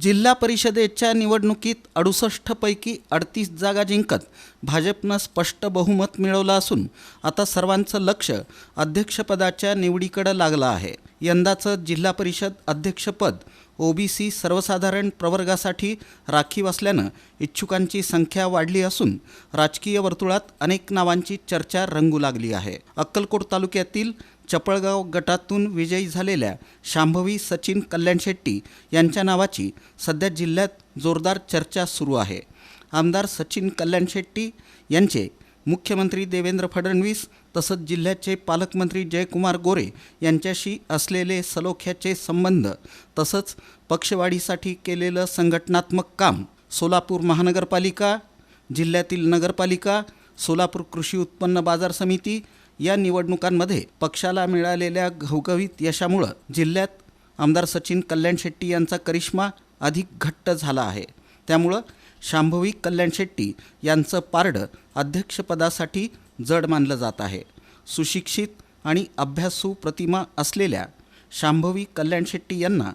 जिल्हा परिषदेच्या निवडणुकीत अडुसष्टपैकी अडतीस जागा जिंकत भाजपनं स्पष्ट बहुमत मिळवलं असून आता सर्वांचं लक्ष अध्यक्षपदाच्या निवडीकडं लागलं आहे. यंदाचं जिल्हा परिषद अध्यक्षपद ओबीसी सर्वसाधारण प्रवर्गासाठी राखीव असल्यानं इच्छुकांची संख्या वाढली असून राजकीय वर्तुळात अनेक नावांची चर्चा रंगू लागली आहे. अक्कलकोट तालुक्यातील चपळगाव गटातून विजयी झालेल्या शांभवी सचिन कल्याण शेट्टी यांच्या नावाची सध्या जिल्ह्यात जोरदार चर्चा सुरू आहे. आमदार सचिन कल्याण शेट्टी यांचे मुख्यमंत्री देवेंद्र फडणवीस तसंच जिल्ह्याचे पालकमंत्री जयकुमार गोरे यांच्याशी असलेले सलोख्याचे संबंध तसंच पक्षवाढीसाठी केलेलं संघटनात्मक काम सोलापूर महानगरपालिका जिल्ह्यातील नगरपालिका सोलापूर कृषी उत्पन्न बाजार समिती या निवडणुकांमध्ये पक्षाला मिळालेल्या घवघवीत यशामुळं जिल्ह्यात आमदार सचिन कल्याण शेट्टी यांचा करिश्मा अधिक घट्ट झाला आहे. त्यामुळं शांभवी कल्याण शेट्टी यांचं पारडं अध्यक्षपदासाठी जड मानलं जात आहे. सुशिक्षित आणि अभ्यासू प्रतिमा असलेल्या शांभवी कल्याण शेट्टी यांना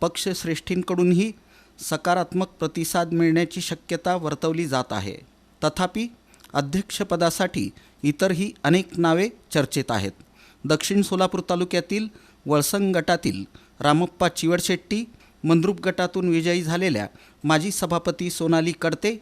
पक्षश्रेष्ठींकडूनही सकारात्मक प्रतिसाद मिळण्याची शक्यता वर्तवली जात आहे. तथापि अध्यक्षपदासाठी इतरही अनेक नावे चर्चेत आहेत. दक्षिण सोलापूर तालुक्यातील वळसंग गटातील रामप्पा चिवडशेट्टी मंद्रुप गटातून विजयी झालेल्या माजी सभापती सोनाली कडते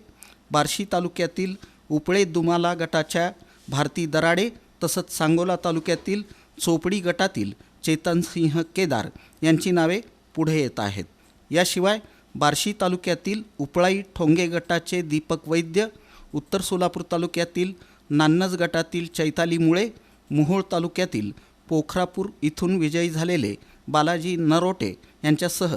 बार्शी तालुक्यातील उपळे दुमाला गटाच्या भारती दराडे तसंच सांगोला तालुक्यातील चोपडी गटातील चेतनसिंह केदार यांची नावे पुढे येत आहेत. याशिवाय बार्शी तालुक्यातील उपळाई ठोंगे गटाचे दीपक वैद्य उत्तर सोलापूर तालुक्यातील नान्नज गटातील चैताली मुळे मोहोळ तालुक्यातील पोखरापूर इथून विजयी झालेले बालाजी नरोटे यांच्यासह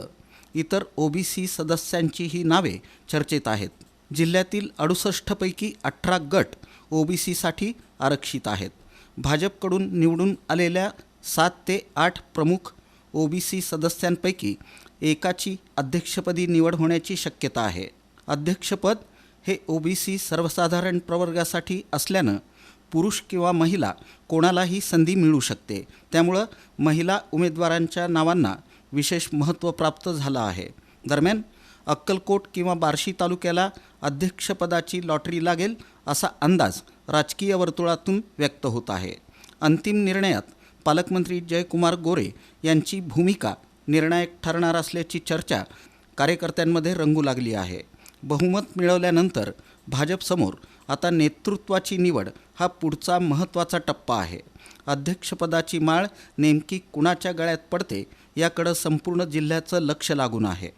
इतर ओबीसी सदस्यांचीही नावे चर्चेत आहेत. जिल्ह्यातील अडुसष्टपैकी अठरा गट ओबीसीसाठी आरक्षित आहेत. भाजपकडून निवडून आलेल्या सात ते आठ प्रमुख ओबीसी सदस्यांपैकी एकाची अध्यक्षपदी निवड होण्याची शक्यता आहे. अध्यक्षपद हे ओबीसी सर्वसाधारण प्रवर्गासाठी असल्यानं पुरुष किंवा महिला कोणालाही संधी मिळू शकते. त्यामुळं महिला उमेदवारांच्या नावांना विशेष महत्त्व प्राप्त झालं आहे. दरम्यान अक्कलकोट किंवा बार्शी तालुक्याला अध्यक्षपदाची लॉटरी लागेल असा अंदाज राजकीय वर्तुळातून व्यक्त होत आहे. अंतिम निर्णयात पालकमंत्री जयकुमार गोरे यांची भूमिका निर्णायक ठरणार असल्याची चर्चा कार्यकर्त्यांमध्ये रंगू लागली आहे. बहुमत मिळवल्यानंतर भाजपसमोर आता नेतृत्वाची निवड हा पुढचा महत्त्वाचा टप्पा आहे. अध्यक्षपदाची माळ नेमकी कुणाच्या गळ्यात पडते याकडं संपूर्ण जिल्ह्याचं लक्ष लागून आहे.